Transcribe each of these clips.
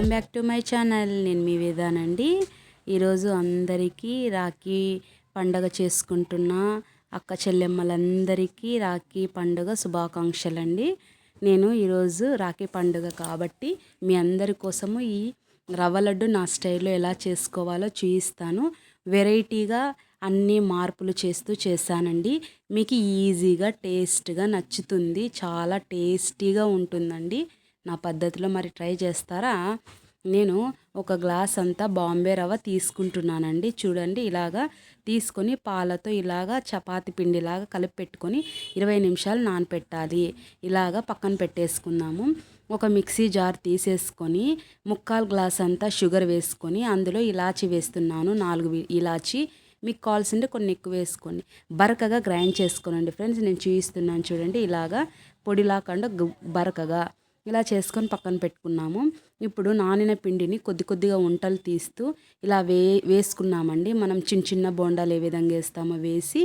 Welcome back to my channel. నేను మీ వేదానండి. ఈరోజు అందరికీ రాఖీ పండగ చేసుకుంటున్న. అక్క చెల్లెమ్మలందరికీ రాఖీ పండుగ శుభాకాంక్షలండి. నేను ఈరోజు రాఖీ పండుగ కాబట్టి మీ అందరి కోసము ఈ రవ్వ లడ్డు నా స్టైల్లో ఎలా చేసుకోవాలో చూపిస్తాను వెరైటీగా అన్ని మార్పులు చేస్తూ చేశానండి. మీకు ఈజీగా టేస్ట్గా నచ్చుతుంది. చాలా టేస్టీగా ఉంటుందండి. నా పద్ధతిలో మరి ట్రై చేస్తారా? నేను ఒక గ్లాస్ అంతా బాంబే రవ్వ తీసుకుంటున్నానండి. చూడండి ఇలాగా తీసుకొని పాలతో ఇలాగా చపాతి పిండిలాగా కలిపి పెట్టుకొని ఇరవై నిమిషాలు నానపెట్టాలి. ఇలాగా పక్కన పెట్టేసుకుందాము. ఒక మిక్సీ జార్ తీసేసుకొని ముక్కాలు గ్లాస్ అంతా షుగర్ వేసుకొని అందులో ఇలాచి వేస్తున్నాను. నాలుగు ఇలాచి మీకు కావాల్సింటే కొన్ని ఎక్కువ వేసుకోండి. బరకగా గ్రైండ్ చేసుకోనండి ఫ్రెండ్స్. నేను చూపిస్తున్నాను చూడండి ఇలాగా పొడిలాకుండా బరకగా. ఇలా చేసుకొని పక్కన పెట్టుకున్నాము. ఇప్పుడు నానిన పిండిని కొద్ది కొద్దిగా వంటలు తీస్తూ ఇలా వే వేసుకున్నామండి. మనం చిన్న చిన్న బోండాలు ఏ విధంగా వేస్తామో వేసి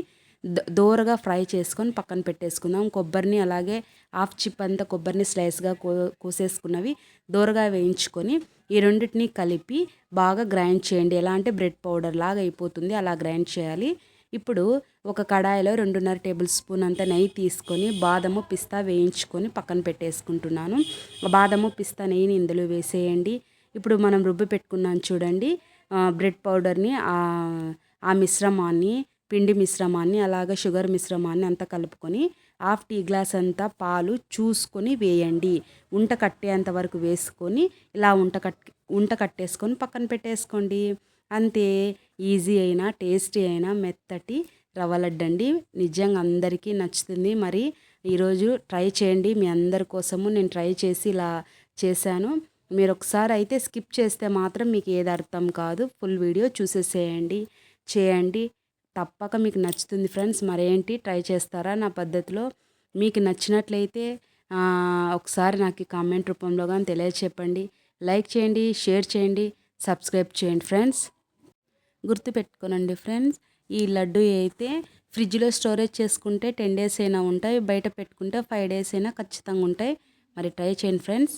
దోరగా ఫ్రై చేసుకొని పక్కన పెట్టేసుకుందాం. కొబ్బరిని అలాగే హాఫ్ చిప్ అంతా కొబ్బరిని స్లైస్గా కో కోసేసుకున్నవి దోరగా వేయించుకొని ఈ రెండింటిని కలిపి బాగా గ్రైండ్ చేయండి. ఎలా అంటే బ్రెడ్ పౌడర్ లాగా అయిపోతుంది. అలా గ్రైండ్ చేయాలి. ఇప్పుడు ఒక కడాయిలో రెండున్నర టేబుల్ స్పూన్ అంత నెయ్యి తీసుకొని బాదము పిస్తా వేయించుకొని పక్కన పెట్టేసుకుంటున్నాను. బాదము పిస్తా నెయ్యిని ఇందులో వేసేయండి. ఇప్పుడు మనం రుబ్బి పెట్టుకున్నాను చూడండి. బ్రెడ్ పౌడర్ని ఆ మిశ్రమాన్ని పిండి మిశ్రమాన్ని అలాగే షుగర్ మిశ్రమాన్ని అంతా కలుపుకొని హాఫ్ టీ గ్లాస్ అంతా పాలు చూసుకొని వేయండి. ఉంట కట్టేంత వరకు వేసుకొని ఇలా ఉంట కట్ ఉంట కట్టేసుకొని పక్కన పెట్టేసుకోండి. అంతే ఈజీ అయినా టేస్టీ అయినా మెత్తటి రవ్వ లడ్డండి నిజంగా అందరికీ నచ్చుతుంది. మరి ఈరోజు ట్రై చేయండి. మీ అందరి కోసము నేను ట్రై చేసి ఇలా చేశాను. మీరు ఒకసారి అయితే స్కిప్ చేస్తే మాత్రం మీకు ఏది అర్థం కాదు. ఫుల్ వీడియో చూసేసేయండి. చేయండి. తప్పక మీకు నచ్చుతుంది ఫ్రెండ్స్. మరేంటి? ట్రై చేస్తారా నా పద్ధతిలో? మీకు నచ్చినట్లయితే ఒకసారి నాకు కామెంట్ రూపంలో కానీ తెలియచెప్పండి. లైక్ చేయండి షేర్ చేయండి సబ్స్క్రైబ్ చేయండి ఫ్రెండ్స్. గుర్తుపెట్టుకోనండి ఫ్రెండ్స్. ఈ లడ్డు అయితే ఫ్రిడ్జ్లో స్టోరేజ్ చేసుకుంటే టెన్ డేస్ అయినా ఉంటాయి బయట పెట్టుకుంటే ఫైవ్ డేస్ అయినా ఖచ్చితంగా ఉంటాయి. మరి ట్రై చేయండి ఫ్రెండ్స్.